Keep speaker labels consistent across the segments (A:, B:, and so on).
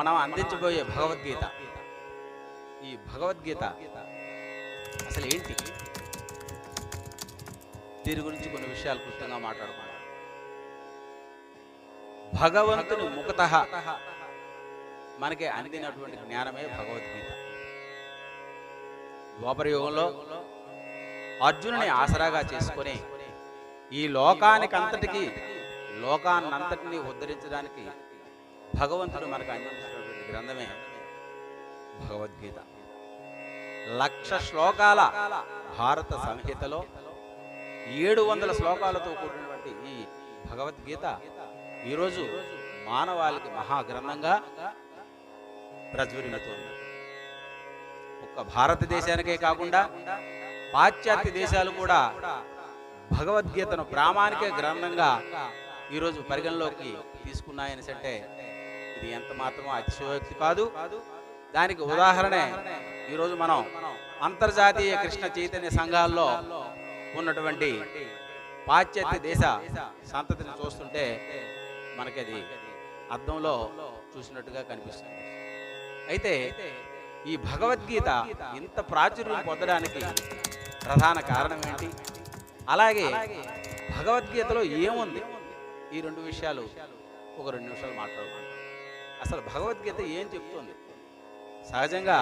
A: మనం అందించబోయే భగవద్గీత. ఈ భగవద్గీత అసలు ఏంటి? దీని గురించి కొన్ని విషయాలు క్లుప్తంగా మాట్లాడుకున్నాం భగవంతుని ముఖత మనకి అందినటువంటి జ్ఞానమే భగవద్గీత. ద్వాపరయుగంలో అర్జునుని ఆసరాగా చేసుకొని ఈ లోకానికంతటికి లోకాన్నంతటిని ఉద్ధరించడానికి భగవంతుడు మనకు అందించినటువంటి గ్రంథమే భగవద్గీత. లక్ష శ్లోకాల భారత సంహితలో ఏడు వందల శ్లోకాలతో కూడినటువంటి ఈ భగవద్గీత ఈరోజు మానవాళికి మహాగ్రంథంగా ప్రజ్వరిల్లుతోంది ఒక్క భారతదేశానికే కాకుండా పాశ్చాత్య దేశాలు కూడా భగవద్గీతను ప్రామాణిక గ్రంథంగా ఈరోజు పరిగణలోకి తీసుకున్నాయని అంటే ఇది ఎంత మాత్రమో అతిశయోక్తి కాదు. దానికి ఉదాహరణే ఈరోజు మనం అంతర్జాతీయ కృష్ణ చైతన్య సంఘాల్లో ఉన్నటువంటి పాశ్చాత్య దేశ సంతతిని చూస్తుంటే మనకది అర్థంలో చూసినట్టుగా కనిపిస్తుంది. అయితే ఈ భగవద్గీత ఇంత ప్రాచుర్యం పొందడానికి ప్రధాన కారణం ఏంటి? అలాగే భగవద్గీతలో ఏముంది? ఈ రెండు విషయాలు ఒక రెండు నిమిషాలు మాట్లాడుకుంటాం అసలు భగవద్గీత ఏం చెప్తుంది? సహజంగా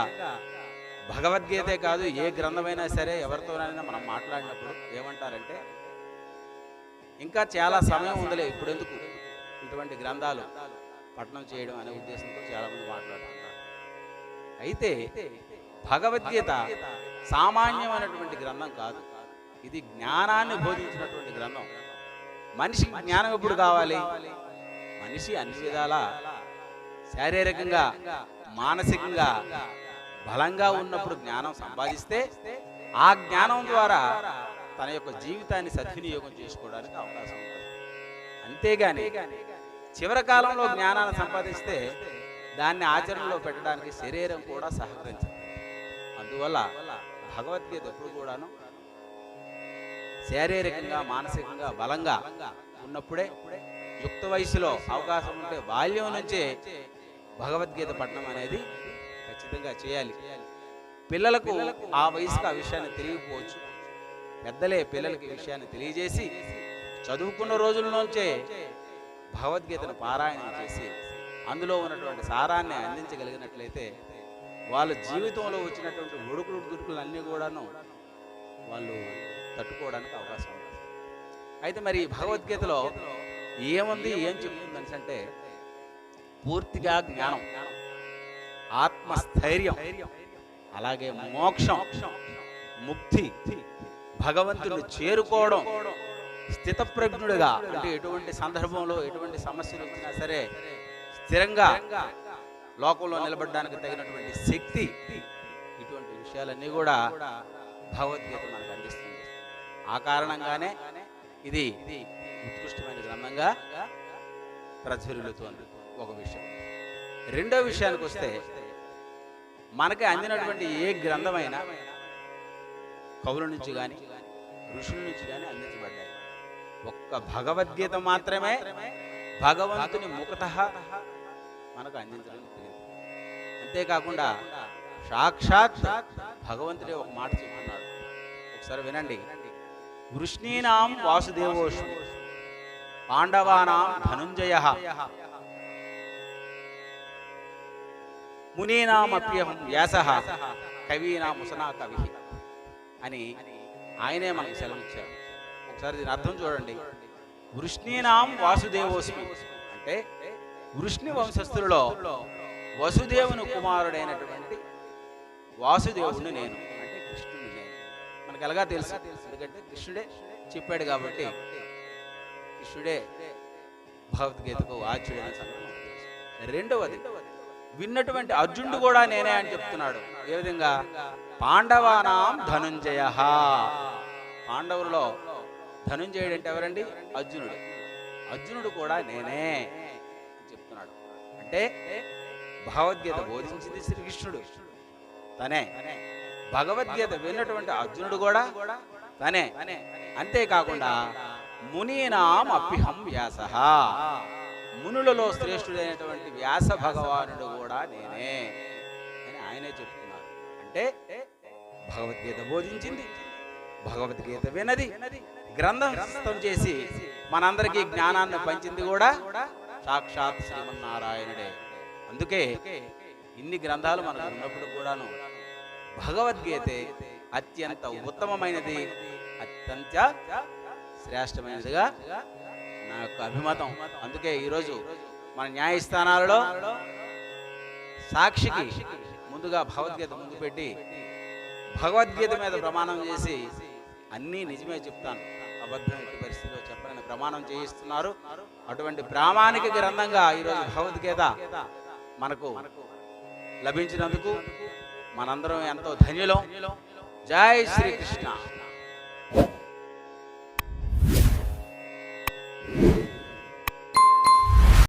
A: భగవద్గీతే కాదు ఏ గ్రంథమైనా సరే ఎవరితోనైనా మనం మాట్లాడినప్పుడు ఏమంటారంటే ఇంకా చాలా సమయం ఉందిలే ఇప్పుడు ఎందుకు ఇటువంటి గ్రంథాలు పఠనం చేయడం అనే ఉద్దేశంతో చాలా మంది మాట్లాడుతున్నారు. అయితే భగవద్గీత సామాన్యమైనటువంటి గ్రంథం కాదు. ఇది జ్ఞానాన్ని బోధించినటువంటి గ్రంథం. మనిషికి జ్ఞానం ఎప్పుడు కావాలి? మనిషి అన్ని విధాలా శారీరకంగా మానసికంగా బలంగా ఉన్నప్పుడు జ్ఞానం సంపాదిస్తే ఆ జ్ఞానం ద్వారా తన యొక్క జీవితాన్ని సద్వినియోగం చేసుకోవడానికి అవకాశం ఉంటుంది. అంతేగాని చివరి కాలంలో జ్ఞానాన్ని సంపాదిస్తే దాన్ని ఆచరణలో పెట్టడానికి శరీరం కూడా సహకరించదు. అందువల్ల భగవద్గీత ఎప్పుడు కూడాను శారీరకంగా మానసికంగా బలంగా ఉన్నప్పుడే యుక్త వయసులో అవకాశం ఉంటే బాల్యం నుంచే భగవద్గీత పఠనం అనేది ఖచ్చితంగా చేయాలి. పిల్లలకు ఆ వయసుకు ఆ విషయాన్ని తెలియకపోవచ్చు. పెద్దలే పిల్లలకి విషయాన్ని తెలియజేసి చదువుకున్న రోజుల నుంచే భగవద్గీతను పారాయణం చేసి అందులో ఉన్నటువంటి సారాన్ని అందించగలిగినట్లయితే వాళ్ళ జీవితంలో వచ్చినటువంటి ఒడుకులు దుడుకులు అన్నీ కూడాను వాళ్ళు తట్టుకోవడానికి అవకాశం ఉంది అయితే మరి భగవద్గీతలో ఏముంది ఏం చెప్తుంది అంటే పూర్తిగా జ్ఞానం ఆత్మస్థైర్యం అలాగే మోక్షం ముక్తి భగవంతుని చేరుకోవడం స్థితప్రజ్ఞుడిగా అంటే ఎటువంటి సందర్భంలో ఎటువంటి సమస్యలు వచ్చినా సరే స్థిరంగా లోకంలో నిలబడడానికి తగినటువంటి శక్తి ఇటువంటి విషయాలన్నీ కూడా భగవద్గీత మనకు అందిస్తుంది. ఆ కారణంగానే ఇది ఉత్కృష్టమైన గ్రంథంగా ప్రజ్వరిల్లుతోంది ఒక విషయం. రెండో విషయానికి వస్తే మనకి అందినటువంటి ఏ గ్రంథమైనా కవుల నుంచి కానీ ఋషుల నుంచి కానీ అందించబడ్డాయి. ఒక్క భగవద్గీత మాత్రమే భగవంతుని ముఖత మనకు అందించడం అంతేకాకుండా సాక్షాత్ భగవంతుడే ఒక మాట చెప్తున్నాడు. ఒకసారి వినండి. వృష్ణీనాం వాసుదేవోష్మి పాండవానాం ధనుంజయ మునీనామప్యహం వ్యాస కవీనా ముసనా కవి అని ఆయనే మనకు సెలవిచ్చారు. ఒకసారి దీని అర్థం చూడండి. వృష్ణీనాం వాసుదేవోస్మి అంటే వృష్ణి వంశస్థులలో వసుదేవుని కుమారుడైనటువంటి వాసుదేవుని నేను అంటే కృష్ణుని నేను. మనకు ఎలాగా తెలుసు? ఎందుకంటే కృష్ణుడే చెప్పాడు కాబట్టి కృష్ణుడే భగవద్గీతకు ఆచుడైన సంగతి రెండవది విన్నటువంటి అర్జునుడు కూడా నేనే అని చెప్తున్నాడు. ఏ విధంగా? పాండవానాం ధనుంజయ. పాండవులలో ధనుంజయుడు అంటే ఎవరండి? అర్జునుడు. అర్జునుడు కూడా నేనే చెప్తున్నాడు. అంటే భగవద్గీత బోధించింది శ్రీకృష్ణుడు. తనే. భగవద్గీత విన్నటువంటి అర్జునుడు కూడా తనే. అంతేకాకుండా మునీనాం అప్పిహం వ్యాస. మునులలో శ్రేష్ఠుడైనటువంటి వ్యాస భగవానుడు కూడా నేనే అని ఆయనే చెప్తున్నారు. అంటే భగవద్గీత బోధించింది భగవద్గీత వినది గ్రంథం చేసి మనందరికీ జ్ఞానాన్ని పంచింది కూడా సాక్షాత్ శ్రీమన్నారాయణుడే. అందుకే ఇన్ని గ్రంథాలు మనకు ఉన్నప్పుడు కూడాను భగవద్గీతే అత్యంత ఉత్తమమైనది అత్యంత శ్రేష్టమైనదిగా నా యొక్క అభిమతం. అందుకే ఈరోజు మన న్యాయస్థానాలలో సాక్షికి ముందుగా భగవద్గీత ముందు పెట్టి భగవద్గీత మీద ప్రమాణం చేసి అన్నీ నిజమే చెప్తాను. అబద్ధం ఎట్టి పరిస్థితిలో చెప్పనని ప్రమాణం చేయిస్తున్నారు. అటువంటి ప్రామాణిక గ్రంథంగా ఈరోజు భగవద్గీత మనకు లభించినందుకు మనందరం ఎంతో ధన్యులం. జై శ్రీకృష్ణ.